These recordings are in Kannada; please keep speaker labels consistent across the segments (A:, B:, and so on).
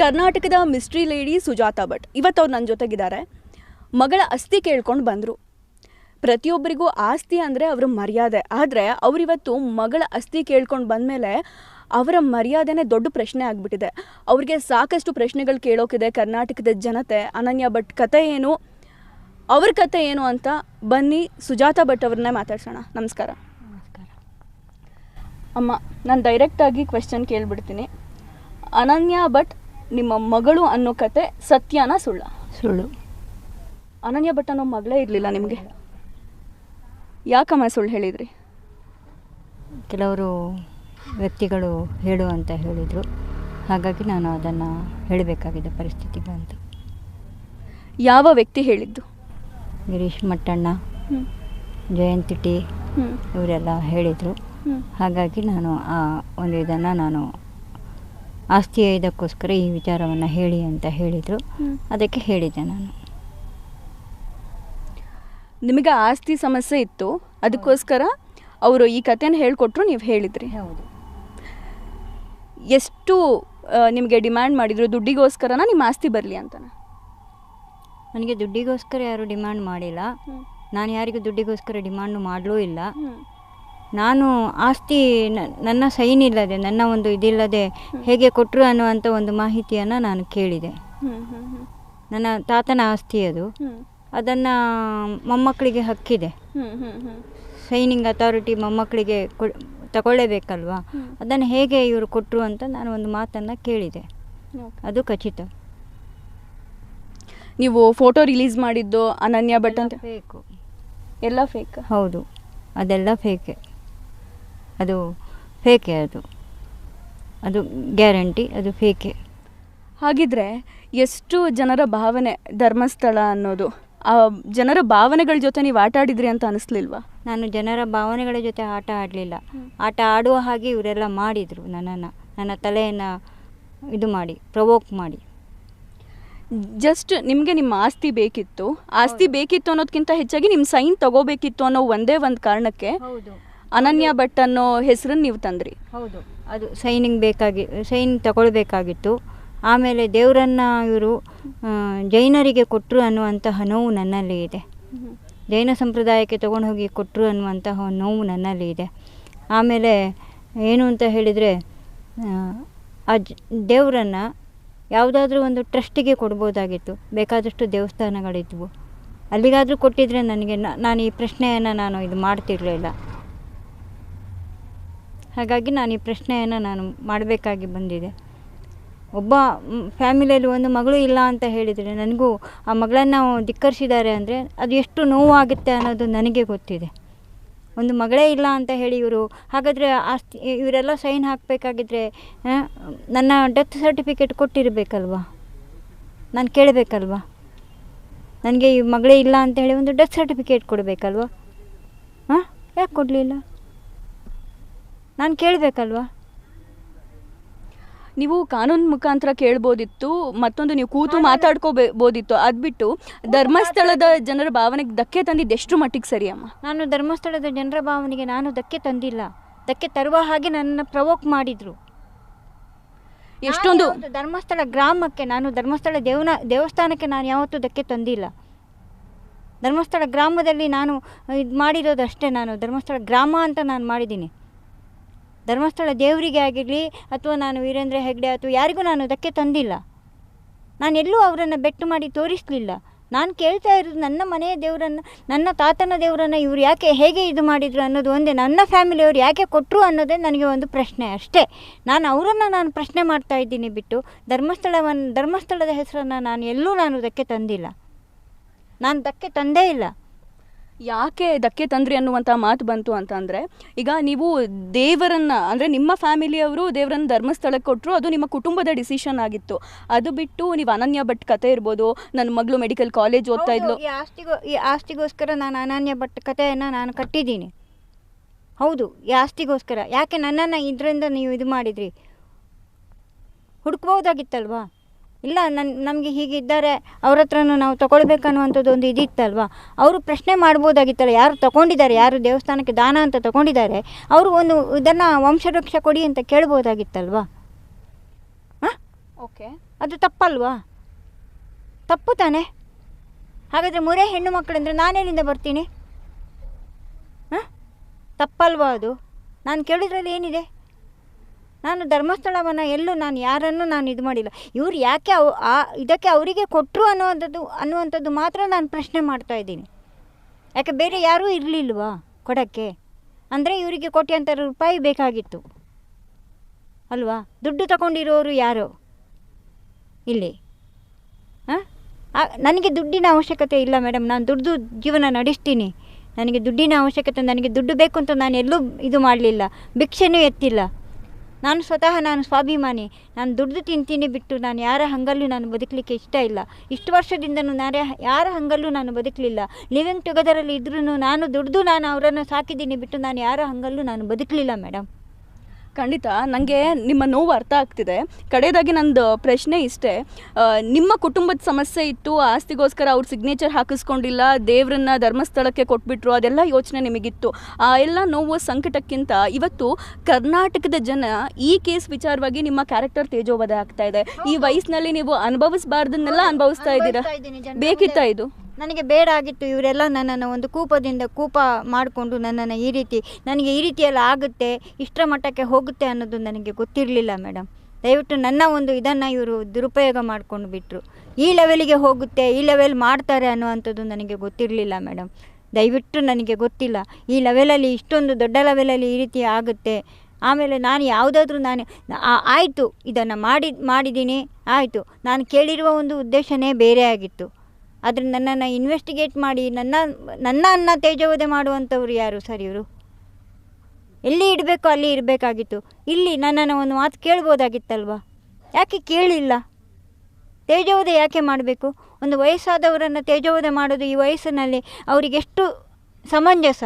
A: ಕರ್ನಾಟಕದ ಮಿಸ್ಟ್ರಿ ಲೇಡಿ ಸುಜಾತಾ ಭಟ್. ಇವತ್ತು ಅವ್ರು ನನ್ನ ಜೊತೆಗಿದ್ದಾರೆ. ಮಗಳ ಅಸ್ಥಿ ಕೇಳ್ಕೊಂಡು ಬಂದರು. ಪ್ರತಿಯೊಬ್ಬರಿಗೂ ಆಸ್ತಿ ಅಂದರೆ ಅವರ ಮರ್ಯಾದೆ. ಆದರೆ ಅವರಿವತ್ತು ಮಗಳ ಅಸ್ಥಿ ಕೇಳ್ಕೊಂಡು ಬಂದಮೇಲೆ ಅವರ ಮರ್ಯಾದೆನೇ ದೊಡ್ಡ ಪ್ರಶ್ನೆ ಆಗಿಬಿಟ್ಟಿದೆ. ಅವ್ರಿಗೆ ಸಾಕಷ್ಟು ಪ್ರಶ್ನೆಗಳು ಕೇಳೋಕಿದೆ ಕರ್ನಾಟಕದ ಜನತೆ. ಅನನ್ಯ ಭಟ್ ಕತೆ ಏನು? ಅವ್ರ ಕತೆ ಏನು ಅಂತ ಬನ್ನಿ ಸುಜಾತಾ ಭಟ್ ಅವ್ರನ್ನೇ ಮಾತಾಡ್ಸೋಣ. ನಮಸ್ಕಾರ.
B: ನಮಸ್ಕಾರ.
A: ಅಮ್ಮ ನಾನು ಡೈರೆಕ್ಟಾಗಿ ಕ್ವೆಶನ್ ಕೇಳಿಬಿಡ್ತೀನಿ. ಅನನ್ಯ ಭಟ್ ನಿಮ್ಮ ಮಗಳು ಅನ್ನೋ ಕತೆ ಸತ್ಯನ ಸುಳ್ಳ.
B: ಸುಳ್ಳು.
A: ಅನನ್ಯ ಭಟ್ ಅನ್ನೋ ಮಗಳೇ ಇರಲಿಲ್ಲ ನಿಮಗೆ? ಯಾಕಮ್ಮ ಸುಳ್ಳು ಹೇಳಿದ್ರಿ?
B: ಕೆಲವರು ವ್ಯಕ್ತಿಗಳು ಹೇಳು ಅಂತ ಹೇಳಿದರು. ಹಾಗಾಗಿ ನಾನು ಅದನ್ನು ಹೇಳಬೇಕಾಗಿದೆ ಪರಿಸ್ಥಿತಿ ಬಂತು.
A: ಯಾವ ವ್ಯಕ್ತಿ ಹೇಳಿದ್ದು?
B: ಗಿರೀಶ್ ಮಟ್ಟಣ್ಣ ಜಯಂತಿ ಟಿ ಇವರೆಲ್ಲ ಹೇಳಿದರು. ಹಾಗಾಗಿ ನಾನು ಆ ಒಂದು ಇದನ್ನು ನಾನು ಆಸ್ತಿಯ ಇದಕ್ಕೋಸ್ಕರ ಈ ವಿಚಾರವನ್ನು ಹೇಳಿ ಅಂತ ಹೇಳಿದರು. ಅದಕ್ಕೆ ಹೇಳಿದೆ ನಾನು. ನಿಮಗೆ
A: ಆಸ್ತಿ ಸಮಸ್ಯೆ ಇತ್ತು ಅದಕ್ಕೋಸ್ಕರ ಅವರು ಈ ಕಥೆನ ಹೇಳ್ಕೊಟ್ರು ನೀವು ಹೇಳಿದ್ರಿ.
B: ಹೌದು.
A: ಎಷ್ಟು ನಿಮಗೆ ಡಿಮ್ಯಾಂಡ್ ಮಾಡಿದ್ರು ದುಡ್ಡಿಗೋಸ್ಕರನ ನಿಮ್ಮ ಆಸ್ತಿ ಬರಲಿ ಅಂತ
B: ನನಗೆ ದುಡ್ಡಿಗೋಸ್ಕರ ಯಾರು ಡಿಮ್ಯಾಂಡ್ ಮಾಡಿಲ್ಲ. ನಾನು ಯಾರಿಗೂ ದುಡ್ಡಿಗೋಸ್ಕರ ಡಿಮ್ಯಾಂಡ್ ಮಾಡಲೂ ಇಲ್ಲ. ನಾನು ಆಸ್ತಿ ನನ್ನ ಸೈನ್ ಇಲ್ಲದೆ ನನ್ನ ಒಂದು ಇದಿಲ್ಲದೆ ಹೇಗೆ ಕೊಟ್ಟರು ಅನ್ನುವಂಥ ಒಂದು ಮಾಹಿತಿಯನ್ನು ನಾನು ಕೇಳಿದೆ. ನನ್ನ ತಾತನ ಆಸ್ತಿ ಅದು. ಅದನ್ನು ಮೊಮ್ಮಕ್ಕಳಿಗೆ ಹಕ್ಕಿದೆ ಸೈನಿಂಗ್ ಅಥಾರಿಟಿ ಮೊಮ್ಮಕ್ಕಳಿಗೆ ಕೊ ತಗೊಳ್ಳೇಬೇಕಲ್ವಾ ಅದನ್ನು ಹೇಗೆ ಇವರು ಕೊಟ್ಟರು ಅಂತ ನಾನು ಒಂದು ಮಾತನ್ನು ಕೇಳಿದೆ. ಅದು ಖಚಿತ.
A: ನೀವು ಫೋಟೋ ರಿಲೀಸ್ ಮಾಡಿದ್ದು ಅನನ್ಯ ಭಟ್ ಅಂತ?
B: ಫೇಕು
A: ಎಲ್ಲ ಫೇಕ್
B: ಹೌದು. ಅದೆಲ್ಲ ಫೇಕೆ ಅದು ಫೇಕೆ ಅದು. ಅದು ಗ್ಯಾರಂಟಿ ಅದು ಫೇಕೆ.
A: ಹಾಗಿದ್ರೆ ಎಷ್ಟು ಜನರ ಭಾವನೆ ಧರ್ಮಸ್ಥಳ ಅನ್ನೋದು? ಆ ಜನರ ಭಾವನೆಗಳ ಜೊತೆ ನೀವು ಆಟ ಆಡಿದ್ರಿ ಅಂತ ಅನಿಸ್ಲಿಲ್ವಾ?
B: ನಾನು ಜನರ ಭಾವನೆಗಳ ಜೊತೆ ಆಟ ಆಡಲಿಲ್ಲ. ಆಟ ಆಡುವ ಹಾಗೆ ಇವರೆಲ್ಲ ಮಾಡಿದರು ನನ್ನನ್ನು. ನನ್ನ ತಲೆಯನ್ನು ಇದು ಮಾಡಿ ಪ್ರವೋಕ್ ಮಾಡಿ.
A: ಜಸ್ಟ್ ನಿಮಗೆ ನಿಮ್ಮ ಆಸ್ತಿ ಬೇಕಿತ್ತು. ಆಸ್ತಿ ಬೇಕಿತ್ತು ಅನ್ನೋದಕ್ಕಿಂತ ಹೆಚ್ಚಾಗಿ ನಿಮ್ಮ ಸೈನ್ ತಗೋಬೇಕಿತ್ತು ಅನ್ನೋ ಒಂದೇ ಒಂದು ಕಾರಣಕ್ಕೆ
B: ಹೌದು.
A: ಅನನ್ಯ ಭಟ್ ಅನ್ನೋ ಹೆಸರನ್ನು ನೀವು ತಂದ್ರಿ.
B: ಹೌದು. ಅದು ಸೈನಿಂಗ್ ಬೇಕಾಗಿ, ಸೈನ್ ತಗೊಳ್ಬೇಕಾಗಿತ್ತು. ಆಮೇಲೆ ದೇವರನ್ನು ಇವರು ಜೈನರಿಗೆ ಕೊಟ್ಟರು ಅನ್ನುವಂತಹ ನೋವು ನನ್ನಲ್ಲಿ ಇದೆ. ಜೈನ ಸಂಪ್ರದಾಯಕ್ಕೆ ತಗೊಂಡು ಹೋಗಿ ಕೊಟ್ಟರು ಅನ್ನುವಂತಹ ನೋವು ನನ್ನಲ್ಲಿ ಇದೆ. ಆಮೇಲೆ ಏನು ಅಂತ ಹೇಳಿದರೆ, ಆ ದೇವರನ್ನು ಯಾವುದಾದ್ರೂ ಒಂದು ಟ್ರಸ್ಟಿಗೆ ಕೊಡ್ಬೋದಾಗಿತ್ತು. ಬೇಕಾದಷ್ಟು ದೇವಸ್ಥಾನಗಳಿದ್ವು. ಅಲ್ಲಿಗಾದರೂ ಕೊಟ್ಟಿದ್ರೆ ನನಗೆ ನಾನು ಈ ಪ್ರಶ್ನೆಯನ್ನು ನಾನು ಇದು ಮಾಡ್ತಿರಲಿಲ್ಲ. ಹಾಗಾಗಿ ನಾನು ಈ ಪ್ರಶ್ನೆಯನ್ನು ನಾನು ಮಾಡಬೇಕಾಗಿ ಬಂದಿದೆ. ಒಬ್ಬ ಫ್ಯಾಮಿಲಿಯಲ್ಲಿ ಒಂದು ಮಗಳು ಇಲ್ಲ ಅಂತ ಹೇಳಿದರೆ ನನಗೂ ಆ ಮಗಳನ್ನು ಧಿಕ್ಕರಿಸಿದ್ದಾರೆ ಅಂದರೆ ಅದು ಎಷ್ಟು ನೋವಾಗುತ್ತೆ ಅನ್ನೋದು ನನಗೆ ಗೊತ್ತಿದೆ. ಒಂದು ಮಗಳೇ ಇಲ್ಲ ಅಂತ ಹೇಳಿ ಇವರು, ಹಾಗಾದರೆ ಆಸ್ತಿ ಇವರೆಲ್ಲ ಸೈನ್ ಹಾಕಬೇಕಾಗಿದ್ರೆ ನನ್ನ ಡೆತ್ ಸರ್ಟಿಫಿಕೇಟ್ ಕೊಟ್ಟಿರಬೇಕಲ್ವಾ? ನಾನು ಕೇಳಬೇಕಲ್ವಾ? ನನಗೆ ಈ ಮಗಳೇ ಇಲ್ಲ ಅಂತ ಹೇಳಿ ಒಂದು ಡೆತ್ ಸರ್ಟಿಫಿಕೇಟ್ ಕೊಡಬೇಕಲ್ವಾ? ಹಾಂ, ಯಾಕೆ ಕೊಡಲಿಲ್ಲ? ನಾನು ಕೇಳಬೇಕಲ್ವಾ?
A: ನೀವು ಕಾನೂನು ಮುಖಾಂತರ ಕೇಳ್ಬೋದಿತ್ತು ಮತ್ತೊಂದು ನೀವು ಕೂತು ಮಾತಾಡ್ಕೋಬೋದಿತ್ತು ಅದ್ಬಿಟ್ಟು ಧರ್ಮಸ್ಥಳದ ಜನರ ಭಾವನೆಗೆ ಧಕ್ಕೆ ತಂದಿದ್ದು ಎಷ್ಟು ಮಟ್ಟಿಗೆ ಸರಿ ಅಮ್ಮ?
B: ನಾನು ಧರ್ಮಸ್ಥಳದ ಜನರ ಭಾವನೆಗೆ ನಾನು ಧಕ್ಕೆ ತಂದಿಲ್ಲ. ಧಕ್ಕೆ ತರುವ ಹಾಗೆ ನನ್ನ ಪ್ರವೋಕ್ ಮಾಡಿದರು.
A: ಎಷ್ಟೊಂದು
B: ಧರ್ಮಸ್ಥಳ ಗ್ರಾಮಕ್ಕೆ ನಾನು ಧರ್ಮಸ್ಥಳ ದೇವನ ದೇವಸ್ಥಾನಕ್ಕೆ ನಾನು ಯಾವತ್ತೂ ಧಕ್ಕೆ ತಂದಿಲ್ಲ. ಧರ್ಮಸ್ಥಳ ಗ್ರಾಮದಲ್ಲಿ ನಾನು ಇದು ಮಾಡಿರೋದು ಅಷ್ಟೇ ನಾನು. ಧರ್ಮಸ್ಥಳ ಗ್ರಾಮ ಅಂತ ನಾನು ಮಾಡಿದ್ದೀನಿ. ಧರ್ಮಸ್ಥಳ ದೇವರಿಗೆ ಆಗಿರಲಿ ಅಥವಾ ನಾನು ವೀರೇಂದ್ರ ಹೆಗ್ಡೆ ಅಥವಾ ಯಾರಿಗೂ ನಾನು ಅದಕ್ಕೆ ತಂದಿಲ್ಲ. ನಾನು ಎಲ್ಲೂ ಅವರನ್ನು ಬೆಟ್ಟು ಮಾಡಿ ತೋರಿಸಲಿಲ್ಲ. ನಾನು ಕೇಳ್ತಾ ಇರೋದು ನನ್ನ ಮನೆಯ ದೇವರನ್ನು, ನನ್ನ ತಾತನ ದೇವರನ್ನು ಇವರು ಯಾಕೆ ಹೇಗೆ ಇದು ಮಾಡಿದರು ಅನ್ನೋದು ಒಂದೇ, ನನ್ನ ಫ್ಯಾಮಿಲಿಯವರು ಯಾಕೆ ಕೊಟ್ಟರು ಅನ್ನೋದೇ ನನಗೆ ಒಂದು ಪ್ರಶ್ನೆ ಅಷ್ಟೇ. ನಾನು ಅವರನ್ನು ನಾನು ಪ್ರಶ್ನೆ ಮಾಡ್ತಾ ಇದ್ದೀನಿ ಬಿಟ್ಟು ಧರ್ಮಸ್ಥಳವನ್ನು ಧರ್ಮಸ್ಥಳದ ಹೆಸರನ್ನು ನಾನು ಎಲ್ಲೂ ನಾನು ಅದಕ್ಕೆ ತಂದಿಲ್ಲ. ನಾನು ಅದಕ್ಕೆ ತಂದೇ ಇಲ್ಲ.
A: ಯಾಕೆ ಧಕ್ಕೆ ತಂದ್ರಿ ಅನ್ನುವಂಥ ಮಾತು ಬಂತು ಅಂತ ಅಂದರೆ ಈಗ ನೀವು ದೇವರನ್ನ ಅಂದರೆ ನಿಮ್ಮ ಫ್ಯಾಮಿಲಿಯವರು ದೇವರನ್ನ ಧರ್ಮಸ್ಥಳಕ್ಕೆ ಕೊಟ್ಟರು ಅದು ನಿಮ್ಮ ಕುಟುಂಬದ ಡಿಸಿಷನ್ ಆಗಿತ್ತು. ಅದು ಬಿಟ್ಟು ನೀವು ಅನನ್ಯ ಭಟ್ ಕತೆ ಇರ್ಬೋದು ನನ್ನ ಮಗಳು ಮೆಡಿಕಲ್ ಕಾಲೇಜ್ ಓದ್ತಾ ಇದ್ಲು.
B: ಈ ಆಸ್ತಿಗೋ ಈ ಆಸ್ತಿಗೋಸ್ಕರ ನಾನು ಅನನ್ಯ ಭಟ್ ಕಥೆಯನ್ನು ನಾನು ಕಟ್ಟಿದ್ದೀನಿ. ಹೌದು ಈ ಆಸ್ತಿಗೋಸ್ಕರ. ಯಾಕೆ ನನ್ನನ್ನು ಇದರಿಂದ ನೀವು ಇದು ಮಾಡಿದ್ರಿ? ಹುಡುಕ್ಬೋದಾಗಿತ್ತಲ್ವಾ ಇಲ್ಲ ನನ್ನ ನಮಗೆ ಹೀಗಿದ್ದಾರೆ ಅವ್ರ ಹತ್ರನೂ ನಾವು ತೊಗೊಳ್ಬೇಕನ್ನುವಂಥದ್ದು ಒಂದು ಇದಿತ್ತಲ್ವಾ? ಅವರು ಪ್ರಶ್ನೆ ಮಾಡ್ಬೋದಾಗಿತ್ತಲ್ಲ ಯಾರು ತಗೊಂಡಿದ್ದಾರೆ ಯಾರು ದೇವಸ್ಥಾನಕ್ಕೆ ದಾನ ಅಂತ ತಗೊಂಡಿದ್ದಾರೆ ಅವರು ಒಂದು ಇದನ್ನು ವಂಶವೃಕ್ಷ ಕೊಡಿ ಅಂತ ಕೇಳ್ಬೋದಾಗಿತ್ತಲ್ವಾ? ಹಾಂ?
A: ಓಕೆ.
B: ಅದು ತಪ್ಪಲ್ವಾ? ತಪ್ಪು ತಾನೆ? ಹಾಗಾದರೆ ಮೂರೇ ಹೆಣ್ಣು ಮಕ್ಕಳಂದ್ರೆ ನಾನೇನಿಂದ ಬರ್ತೀನಿ? ಹಾಂ? ತಪ್ಪಲ್ವಾ ಅದು? ನಾನು ಕೇಳಿದ್ರಲ್ಲಿ ಏನಿದೆ? ನಾನು ಧರ್ಮಸ್ಥಳವನ್ನು ಎಲ್ಲೂ ನಾನು ಯಾರನ್ನು ನಾನು ಇದು ಮಾಡಿಲ್ಲ. ಇವ್ರು ಯಾಕೆ ಅವು ಆ ಇದಕ್ಕೆ ಅವರಿಗೆ ಕೊಟ್ಟರು ಅನ್ನುವಂಥದ್ದು ಅನ್ನುವಂಥದ್ದು ಮಾತ್ರ ನಾನು ಪ್ರಶ್ನೆ ಮಾಡ್ತಾ ಇದ್ದೀನಿ. ಯಾಕೆ ಬೇರೆ ಯಾರೂ ಇರಲಿಲ್ವಾ ಕೊಡೋಕ್ಕೆ? ಅಂದರೆ ಇವರಿಗೆ ಕೋಟ್ಯಾಂತರ ರೂಪಾಯಿ ಬೇಕಾಗಿತ್ತು. ಅಲ್ವಾ? ದುಡ್ಡು ತಗೊಂಡಿರೋರು ಯಾರು? ಇಲ್ಲಿ. ಹಾಂ? ನನಗೆ ದುಡ್ಡಿನ ಅವಶ್ಯಕತೆ ಇಲ್ಲ ಮೇಡಮ್. ನಾನು ದುಡ್ಡು ಜೀವನ ನಡೆಸ್ತೀನಿ. ನನಗೆ ದುಡ್ಡಿನ ಅವಶ್ಯಕತೆ ನನಗೆ ದುಡ್ಡು ಬೇಕು ಅಂತ ನಾನು ಎಲ್ಲೂ ಇದು ಮಾಡಲಿಲ್ಲ. ಭಿಕ್ಷೆನೂ ಎತ್ತಿಲ್ಲ. ನಾನು ಸ್ವತಃ ನಾನು ಸ್ವಾಭಿಮಾನಿ. ನಾನು ದುಡ್ದು ತಿಂತೀನಿ ಬಿಟ್ಟು ನಾನು ಯಾರ ಹಂಗಲ್ಲೂ ನಾನು ಬದುಕಲಿಕ್ಕೆ ಇಷ್ಟ ಇಲ್ಲ. ಇಷ್ಟು ವರ್ಷದಿಂದನೂ ನಾನು ಯಾರ ಹಂಗಲ್ಲೂ ನಾನು ಬದುಕಲಿಲ್ಲ. ಲಿವಿಂಗ್ ಟುಗೆದರಲ್ಲಿ ಇದ್ರೂ ನಾನು ದುಡ್ದು ನಾನು ಅವರನ್ನು ಸಾಕಿದ್ದೀನಿ ಬಿಟ್ಟು ನಾನು ಯಾರ ಹಂಗಲ್ಲೂ ನಾನು ಬದುಕಲಿಲ್ಲ ಮೇಡಮ್
A: ಖಂಡಿತ ನನಗೆ ನಿಮ್ಮ ನೋವು ಅರ್ಥ ಆಗ್ತಿದೆ. ಕಡೆಯದಾಗಿ ನಂದು ಪ್ರಶ್ನೆ ಇಷ್ಟೇ ನಿಮ್ಮ ಕುಟುಂಬದ ಸಮಸ್ಯೆ ಇತ್ತು ಆಸ್ತಿಗೋಸ್ಕರ ಅವ್ರ ಸಿಗ್ನೇಚರ್ ಹಾಕಿಸ್ಕೊಂಡಿಲ್ಲ ದೇವರನ್ನ ಧರ್ಮಸ್ಥಳಕ್ಕೆ ಕೊಟ್ಬಿಟ್ರು ಅದೆಲ್ಲ ಯೋಚನೆ ನಿಮಗಿತ್ತು. ಆ ಎಲ್ಲ ನೋವು ಸಂಕಟಕ್ಕಿಂತ ಇವತ್ತು ಕರ್ನಾಟಕದ ಜನ ಈ ಕೇಸ್ ವಿಚಾರವಾಗಿ ನಿಮ್ಮ ಕ್ಯಾರೆಕ್ಟರ್ ತೇಜೋವಧ ಆಗ್ತಾ ಇದೆ. ಈ ವಯಸ್ಸಿನಲ್ಲಿ ನೀವು ಅನುಭವಿಸಬಾರ್ದನ್ನೆಲ್ಲ ಅನುಭವಿಸ್ತಾ ಇದ್ದೀರಾ? ಬೇಕಿತ್ತ
B: ಬೇಕಿತ್ತಾ
A: ಇದು?
B: ನನಗೆ ಬೇಡ ಆಗಿತ್ತು ಇವರೆಲ್ಲ ನನ್ನನ್ನು ಒಂದು ಕೂಪದಿಂದ ಕೂಪ ಮಾಡಿಕೊಂಡು ನನ್ನನ್ನು ಈ ರೀತಿ, ನನಗೆ ಈ ರೀತಿಯೆಲ್ಲ ಆಗುತ್ತೆ, ಇಷ್ಟರ ಮಟ್ಟಕ್ಕೆ ಹೋಗುತ್ತೆ ಅನ್ನೋದು ನನಗೆ ಗೊತ್ತಿರಲಿಲ್ಲ ಮೇಡಮ್. ದಯವಿಟ್ಟು ನನ್ನ ಒಂದು ಇದನ್ನು ಇವರು ದುರುಪಯೋಗ ಮಾಡ್ಕೊಂಡು ಬಿಟ್ಟರು ಈ ಲೆವೆಲಿಗೆ ಹೋಗುತ್ತೆ, ಈ ಲೆವೆಲ್ ಮಾಡ್ತಾರೆ ಅನ್ನುವಂಥದ್ದು ನನಗೆ ಗೊತ್ತಿರಲಿಲ್ಲ ಮೇಡಮ್. ದಯವಿಟ್ಟು ನನಗೆ ಗೊತ್ತಿಲ್ಲ, ಈ ಲೆವೆಲಲ್ಲಿ ಇಷ್ಟೊಂದು ದೊಡ್ಡ ಲೆವೆಲಲ್ಲಿ ಈ ರೀತಿ ಆಗುತ್ತೆ. ಆಮೇಲೆ ನಾನು ಯಾವುದಾದ್ರೂ ನಾನು ಆಯಿತು, ಇದನ್ನು ಮಾಡಿ, ಮಾಡಿದ್ದೀನಿ, ಆಯಿತು. ನಾನು ಕೇಳಿರುವ ಒಂದು ಉದ್ದೇಶನೇ ಬೇರೆ ಆಗಿತ್ತು. ಆದರೆ ನನ್ನನ್ನು ಇನ್ವೆಸ್ಟಿಗೇಟ್ ಮಾಡಿ ನನ್ನ ನನ್ನ ಅನ್ನ ತೇಜೋವಧೆ ಮಾಡುವಂಥವ್ರು ಯಾರು ಸರ್ ಇವರು? ಎಲ್ಲಿ ಇಡಬೇಕು ಅಲ್ಲಿ ಇರಬೇಕಾಗಿತ್ತು. ಇಲ್ಲಿ ನನ್ನನ್ನು ಒಂದು ಮಾತು ಕೇಳ್ಬೋದಾಗಿತ್ತಲ್ವಾ? ಯಾಕೆ ಕೇಳಿಲ್ಲ? ತೇಜೋವಧೆ ಯಾಕೆ ಮಾಡಬೇಕು? ಒಂದು ವಯಸ್ಸಾದವರನ್ನು ತೇಜೋವಧೆ ಮಾಡೋದು ಈ ವಯಸ್ಸಿನಲ್ಲಿ ಅವರಿಗೆಷ್ಟು ಸಮಂಜಸ?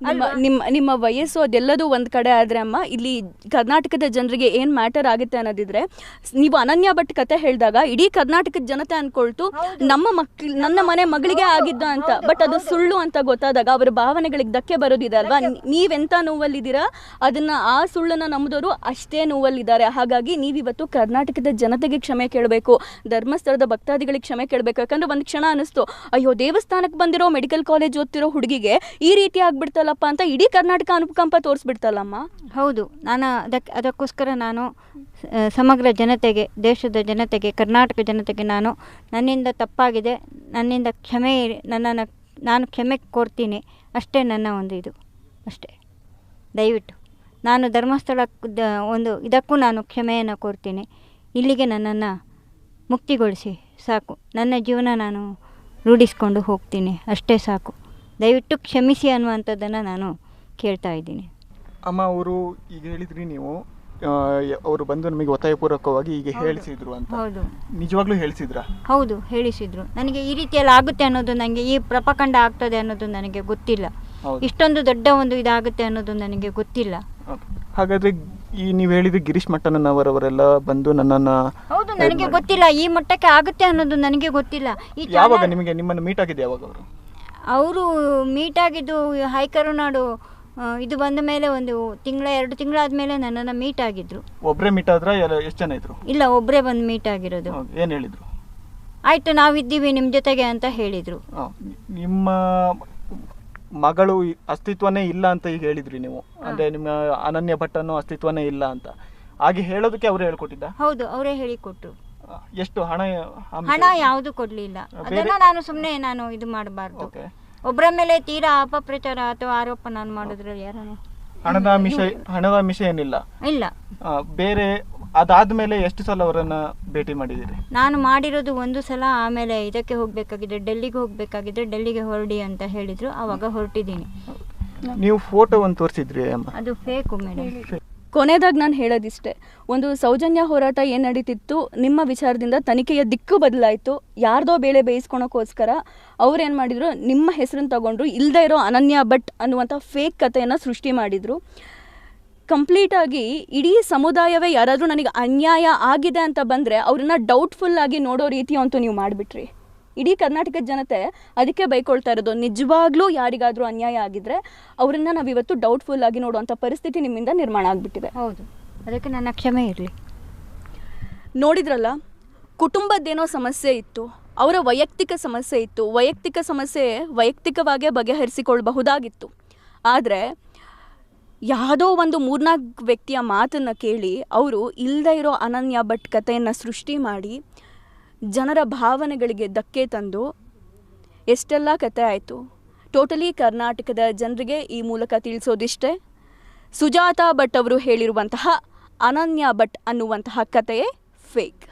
A: ನಿಮ್ಮ ನಿಮ್ಮ ನಿಮ್ಮ ವಯಸ್ಸು ಅದೆಲ್ಲದೂ ಒಂದು ಕಡೆ ಆದರೆ ಅಮ್ಮ ಇಲ್ಲಿ ಕರ್ನಾಟಕದ ಜನರಿಗೆ ಏನು ಮ್ಯಾಟರ್ ಆಗುತ್ತೆ ಅನ್ನೋದಿದ್ರೆ ನೀವು ಅನನ್ಯ ಭಟ್ ಕತೆ ಹೇಳಿದಾಗ ಇಡೀ ಕರ್ನಾಟಕದ ಜನತೆ ಅಂದ್ಕೊಳ್ತು ನಮ್ಮ ಮಕ್ಳು ನನ್ನ ಮನೆ ಮಗಳಿಗೆ ಆಗಿದ್ದ ಅಂತ ಬಟ್ ಅದು ಸುಳ್ಳು ಅಂತ ಗೊತ್ತಾದಾಗ ಅವರ ಭಾವನೆಗಳಿಗೆ ಧಕ್ಕೆ ಬರೋದಿದೆ ಅಲ್ವಾ? ನೀವೆಂಥ ನೀವೆಂತ ನೋವಲ್ಲಿದ್ದೀರಾ? ಅದನ್ನ ಆ ಸುಳ್ಳನ್ನ ನಂಬಿದವರು ಅಷ್ಟೇ ನೋವಲ್ಲಿದ್ದಾರೆ. ಹಾಗಾಗಿ ನೀವಿವತ್ತು ಕರ್ನಾಟಕದ ಜನತೆಗೆ ಕ್ಷಮೆ ಕೇಳಬೇಕು ಧರ್ಮಸ್ಥಳದ ಭಕ್ತಾದಿಗಳಿಗೆ ಕ್ಷಮೆ ಕೇಳಬೇಕು. ಯಾಕಂದ್ರೆ ಒಂದು ಕ್ಷಣ ಅನಿಸ್ತು ಅಯ್ಯೋ ದೇವಸ್ಥಾನಕ್ಕೆ ಬಂದಿರೋ ಮೆಡಿಕಲ್ ಕಾಲೇಜ್ ಓದ್ತಿರೋ ಹುಡುಗಿಗೆ ಈ ರೀತಿ ಆಗ್ಬಿಡ್ತಲ್ಲಪ್ಪ ಅಂತ ಇಡೀ ಕರ್ನಾಟಕ ಅನುಕಂಪ ತೋರಿಸ್ಬಿಡ್ತಲ್ಲಮ್ಮ?
B: ಹೌದು. ನಾನು ಅದಕ್ಕೆ ಅದಕ್ಕೋಸ್ಕರ ನಾನು ಸಮಗ್ರ ಜನತೆಗೆ, ದೇಶದ ಜನತೆಗೆ, ಕರ್ನಾಟಕ ಜನತೆಗೆ ನಾನು ನನ್ನಿಂದ ತಪ್ಪಾಗಿದೆ. ನನ್ನಿಂದ ಕ್ಷಮೆ ನನ್ನನ್ನು ನಾನು ಕ್ಷಮೆ ಕೋರ್ತೀನಿ. ಅಷ್ಟೇ ನನ್ನ ಒಂದು ಇದು. ಅಷ್ಟೇ. ದಯವಿಟ್ಟು. ನಾನು ಧರ್ಮಸ್ಥಳ ಒಂದು ಇದಕ್ಕೂ ನಾನು ಕ್ಷಮೆಯನ್ನು ಕೋರ್ತೀನಿ. ಇಲ್ಲಿಗೆ ನನ್ನನ್ನು ಮುಕ್ತಿಗೊಳಿಸಿ. ಸಾಕು. ನನ್ನ ಜೀವನ ನಾನು ರೂಢಿಸ್ಕೊಂಡು ಹೋಗ್ತೀನಿ. ಅಷ್ಟೇ ಸಾಕು. ದಯವಿಟ್ಟು ಕ್ಷಮಿಸಿ ಅನ್ನುವಂಥದ್ದನ್ನು ನಾನು ಕೇಳ್ತಾ ಇದ್ದೀನಿ.
C: ಅಮ್ಮ ಅವರು ಈಗ ಹೇಳಿದ್ರಿ ನೀವು ಅವರು ಬಂದು ನಮಗೆ ಒತ್ತಾಯಪೂರ್ವಕವಾಗಿ ಈಗ ಹೇಳಿಸಿದ್ರು ಅಂತ.
B: ಹೌದು.
C: ನಿಜವಾಗ್ಲೂ ಹೇಳಿಸಿದ್ರಾ?
B: ಹೌದು ಹೇಳಿಸಿದ್ರು. ನನಗೆ ಈ ರೀತಿಯಲ್ಲಿ ಆಗುತ್ತೆ ಅನ್ನೋದು ನನಗೆ ಈ ಪ್ರಪಖಂಡ ಆಗ್ತದೆ ಅನ್ನೋದು ನನಗೆ ಗೊತ್ತಿಲ್ಲ. ಇಷ್ಟೊಂದು ದೊಡ್ಡ ಒಂದು ಇದಾಗುತ್ತೆ ಅನ್ನೋದು ನನಗೆ ಗೊತ್ತಿಲ್ಲ.
C: ಹಾಗಾದ್ರೆ ಈ ನೀವು ಹೇಳಿದ ಗಿರೀಶ್ ಮಟ್ಟಣ್ಣನವರವರೆಲ್ಲ ಬಂದು ನನ್ನನ್ನ
B: ಹೌದು ನನಗೆ ಗೊತ್ತಿಲ್ಲ. ಈ ಮಟ್ಟಕ್ಕೆ ಆಗುತ್ತೆ ಅನ್ನೋದು ನನಗೆ ಗೊತ್ತಿಲ್ಲ.
C: ಯಾವಾಗ ನಿಮಗೆ ನಿಮ್ಮನ್ನು ಮೀಟ್ ಆಗಿದೆ ಯಾವಾಗ ಅವರು?
B: ಅವರು ಮೀಟ್ ಆಗಿದ್ದು ಹೈಕರುನಾಡು ನಾಡು ಇದು ಬಂದ ಮೇಲೆ ಒಂದು ತಿಂಗಳ ಎರಡು ತಿಂಗಳಾದ್ಮೇಲೆ ನನ್ನನ್ನು ಮೀಟ್ ಆಗಿದ್ರು.
C: ಒಬ್ಬರೇ ಮೀಟ್ ಆದ್ರ ಎಷ್ಟು ಜನ ಇದ್ರು?
B: ಇಲ್ಲ ಒಬ್ಬರೇ ಬಂದು ಮೀಟ್ ಆಗಿರೋದು.
C: ಏನು ಹೇಳಿದರು?
B: ಆಯ್ತು ನಾವಿದ್ದೀವಿ ನಿಮ್ಮ ಜೊತೆಗೆ ಅಂತ ಹೇಳಿದರು.
C: ನಿಮ್ಮ ಮಗಳು ಅಸ್ತಿತ್ವನೇ ಇಲ್ಲ ಅಂತ ಈಗ ಹೇಳಿದ್ರಿ ನೀವು. ಅಂದ್ರೆ ನಿಮ್ಮ ಅನನ್ಯ ಭಟ್ಟನು ಅಸ್ತಿತ್ವನೇ ಇಲ್ಲ ಅಂತ. ಹಾಗೆ ಹೇಳೋದಕ್ಕೆ ಅವರು ಹೇಳ್ಕೊಟ್ಟಿದ್ದ?
B: ಹೌದು ಅವರೇ ಹೇಳಿಕೊಟ್ರು.
C: ಎಷ್ಟು ಹಣ
B: ಹಣ? ಯಾವುದು ಕೊಡ್ಲಿಲ್ಲ. ಅದನ್ನ ನಾನು ಸುಮ್ಮನೆ ನಾನು ಇದು ಮಾಡಬಾರ್ದು.
C: ಓಕೆ.
B: ಒಬ್ಬರ ಮೇಲೆ ತೀರಾ ಅಪಪ್ರಚಾರ ಅಥವಾ ಆರೋಪ ನಾನು ಮಾಡಿದ್ರೆ ಯಾರನ್ನು?
C: ಹಣದ ಮಿಷ ಹಣದ ಮಿಷ ಏನಿಲ್ಲ.
B: ಇಲ್ಲ.
C: ಬೇರೆ ಅದಾದ್ಮೇಲೆ ಎಷ್ಟು ಸಲ ಅವರನ್ನ ಭೇಟಿ ಮಾಡಿದಿರಿ
B: ನಾನು ಮಾಡಿರೋದು ಒಂದು ಸಲ ಆಮೇಲೆ ಇದಕ್ಕೆ ಹೋಗ್ಬೇಕಾಗಿದ್ರೆ ಡೆಲ್ಲಿಗೆ ಹೋಗ್ಬೇಕಾಗಿದ್ರೆ ಡೆಲ್ಲಿಗೆ ಹೊರಡಿ ಅಂತ ಹೇಳಿದ್ರು. ಅವಾಗ ಹೊರಟಿದ್ದೀನಿ.
C: ನೀವು ಫೋಟೋ ಒಂದು ತೋರಿಸಿದ್ರಿ ಅಮ್ಮ?
B: ಅದು ಫೇಕು ಮೇಡಮ್.
A: ಕೊನೆಯದಾಗಿ ನಾನು ಹೇಳೋದಿಷ್ಟೇ, ಒಂದು ಸೌಜನ್ಯ ಹೋರಾಟ ಏನು ನಡೀತಿತ್ತು, ನಿಮ್ಮ ವಿಚಾರದಿಂದ ತನಿಖೆಯ ದಿಕ್ಕು ಬದಲಾಯಿತು, ಯಾರ್ದೋ ಬೇಳೆ ಬೇಯಿಸ್ಕೊಳೋಕ್ಕೋಸ್ಕರ ಅವ್ರು ಏನು ಮಾಡಿದ್ರು, ನಿಮ್ಮ ಹೆಸರನ್ನು ತಗೊಂಡ್ರು ಇಲ್ಲದೇ ಇರೋ ಅನನ್ಯ ಭಟ್ ಅನ್ನುವಂಥ ಫೇಕ್ ಕಥೆಯನ್ನು ಸೃಷ್ಟಿ ಮಾಡಿದರು. ಕಂಪ್ಲೀಟಾಗಿ ಇಡೀ ಸಮುದಾಯವೇ ಯಾರಾದರೂ ನನಗೆ ಅನ್ಯಾಯ ಆಗಿದೆ ಅಂತ ಬಂದರೆ, ಅವ್ರನ್ನ ಡೌಟ್ಫುಲ್ ಆಗಿ ನೋಡೋ ರೀತಿ ಅಂತೂ ನೀವು ಮಾಡಿಬಿಟ್ರಿ. ಇಡೀ ಕರ್ನಾಟಕದ ಜನತೆ ಅದಕ್ಕೆ ಬೈಕೊಳ್ತಾ ಇರೋದು. ನಿಜವಾಗ್ಲೂ ಯಾರಿಗಾದರೂ ಅನ್ಯಾಯ ಆಗಿದ್ರೆ ಅವರನ್ನ ನಾವಿವತ್ತು ಡೌಟ್ಫುಲ್ ಆಗಿ ನೋಡುವಂಥ ಪರಿಸ್ಥಿತಿ ನಿಮ್ಮಿಂದ ನಿರ್ಮಾಣ ಆಗಿಬಿಟ್ಟಿದೆ.
B: ಹೌದು. ಅದಕ್ಕೆ ನನ್ನ ಕ್ಷಮೆ ಇರಲಿ.
A: ನೋಡಿದ್ರಲ್ಲ ಕುಟುಂಬದ್ದೇನೋ ಸಮಸ್ಯೆ ಇತ್ತು ಅವರ ವೈಯಕ್ತಿಕ ಸಮಸ್ಯೆ ಇತ್ತು ವೈಯಕ್ತಿಕ ಸಮಸ್ಯೆ ವೈಯಕ್ತಿಕವಾಗೇ ಬಗೆಹರಿಸಿಕೊಳ್ಳಬಹುದಾಗಿತ್ತು. ಆದರೆ ಯಾವುದೋ ಒಂದು ಮೂರ್ನಾಲ್ಕು ವ್ಯಕ್ತಿಯ ಮಾತನ್ನು ಕೇಳಿ ಅವರು ಇಲ್ಲದೇ ಇರೋ ಅನನ್ಯ ಭಟ್ ಕಥೆಯನ್ನು ಸೃಷ್ಟಿ ಮಾಡಿ ಜನರ ಭಾವನೆಗಳಿಗೆ ಧಕ್ಕೆ ತಂದು ಎಷ್ಟೆಲ್ಲ ಕತೆ ಆಯಿತು. ಟೋಟಲಿ ಕರ್ನಾಟಕದ ಜನರಿಗೆ ಈ ಮೂಲಕ ತಿಳಿಸೋದಿಷ್ಟೇ? ಸುಜಾತಾ ಭಟ್ ಅವರು ಹೇಳಿರುವಂತಹ ಅನನ್ಯ ಭಟ್ ಅನ್ನುವಂತಹ ಕತೆಯೇ ಫೇಕ್